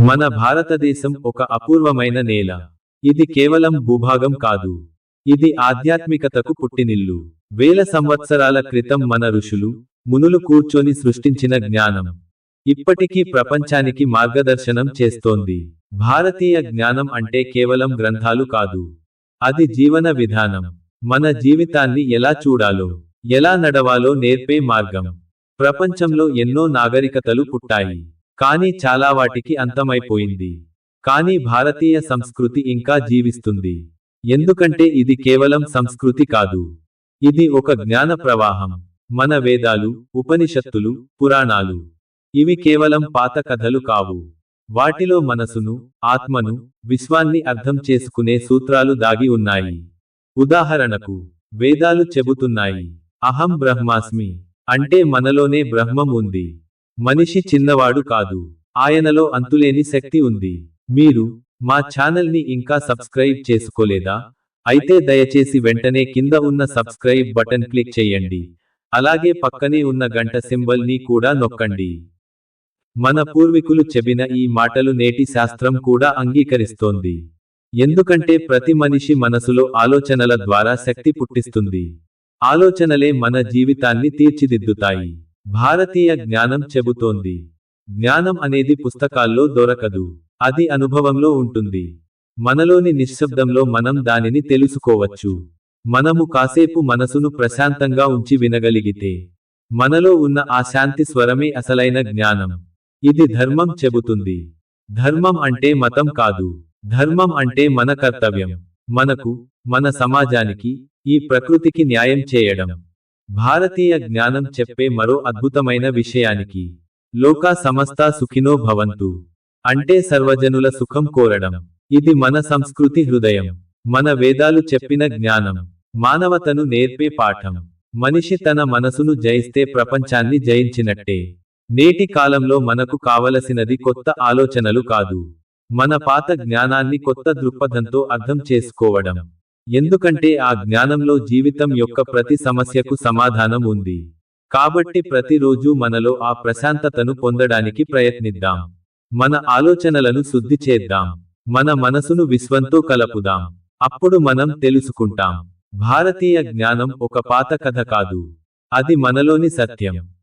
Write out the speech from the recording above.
మన భారతదేశం ఒక అపూర్వమైన నేల. ఇది కేవలం భూభాగం కాదు. ఇది ఆధ్యాత్మికతకు పుట్టినిల్లు. వేల సంవత్సరాల క్రితం మన ఋషులు మునులు కూర్చొని సృష్టించిన జ్ఞానం. ఇప్పటికీ ప్రపంచానికి మార్గదర్శనం చేస్తోంది. భారతీయ జ్ఞానం అంటే కేవలం గ్రంథాలు కాదు. అది జీవన విధానం. మన జీవితాన్ని ఎలా చూడాలో ఎలా నడవాలో నేర్పే మార్గం. ప్రపంచంలో ఎన్నో నాగరికతలు పుట్టాయి. కానీ చాలా వాటికి అంతమైపోయింది. కానీ భారతీయ సంస్కృతి ఇంకా జీవిస్తుంది. ఎందుకంటే ఇది కేవలం సంస్కృతి కాదు. ఇది ఒక జ్ఞాన ప్రవాహం. మన వేదాలు ఉపనిషత్తులు పురాణాలు. ఇవి కేవలం పాత కథలు కావు. వాటిలో మనసును ఆత్మను విశ్వాన్ని అర్థం చేసుకునే సూత్రాలు దాగి ఉన్నాయి. ఉదాహరణకు వేదాలు చెబుతున్నాయి. అహం బ్రహ్మాస్మి. అంటే మనలోనే బ్రహ్మం ఉంది. మనిషి చిన్నవాడు కాదు. ఆయనలో అంతులేని శక్తి ఉంది. మీరు మా ఛానల్ని ఇంకా సబ్స్క్రైబ్ చేసుకోలేదా? అయితే దయచేసి వెంటనే కింద ఉన్న సబ్స్క్రైబ్ బటన్ క్లిక్ చేయండి. అలాగే పక్కనే ఉన్న గంట సింబల్ని కూడా నొక్కండి. మన పూర్వీకులు చెబిన ఈ మాటలు నేటి శాస్త్రం కూడా అంగీకరిస్తోంది. ఎందుకంటే ప్రతి మనిషి మనసులో ఆలోచనల ద్వారా శక్తి పుట్టిస్తుంది. ఆలోచనలే మన జీవితాన్ని తీర్చిదిద్దుతాయి. భారతీయ జ్ఞానం చెబుతోంది. జ్ఞానం అనేది పుస్తకాల్లో దొరకదు. అది అనుభవంలో ఉంటుంది. మనలోని నిశ్శబ్దంలో మనం దానిని తెలుసుకోవచ్చు. మనము కాసేపు మనసును ప్రశాంతంగా ఉంచి వినగలిగితే. మనలో ఉన్న ఆ శాంతి స్వరమే అసలైన జ్ఞానం. ఇది ధర్మం చెబుతుంది. ధర్మం అంటే మతం కాదు. ధర్మం అంటే మన కర్తవ్యం. మనకు మన సమాజానికి ఈ ప్రకృతికి న్యాయం చేయడం. భారతీయ జ్ఞానం చెప్పే మరో అద్భుతమైన విషయానికి లోకా సమస్త సుఖినో భవంతు. అంటే సర్వజనుల సుఖం కోరడం. ఇది మన సంస్కృతి హృదయం. మన వేదాలు చెప్పిన జ్ఞానం. మానవతను నేర్పే పాఠం. మనిషి తన మనసును జయిస్తే ప్రపంచాన్ని జయించినట్టే. నేటి కాలంలో మనకు కావలసినది కొత్త ఆలోచనలు కాదు. మన పాత జ్ఞానాన్ని కొత్త దృక్పథంతో అర్థం చేసుకోవడం. ఎందుకంటే ఆ జ్ఞానంలో జీవితం యొక్క ప్రతి సమస్యకు సమాధానం ఉంది. కాబట్టి ప్రతిరోజు మనలో ఆ ప్రశాంతతను పొందడానికి ప్రయత్నిద్దాం. మన ఆలోచనలను శుద్ధి చేద్దాం. మన మనసును విశ్వంతో కలపుదాం. అప్పుడు మనం తెలుసుకుంటాం. భారతీయ జ్ఞానం ఒక పాత కథ కాదు. అది మనలోని సత్యం.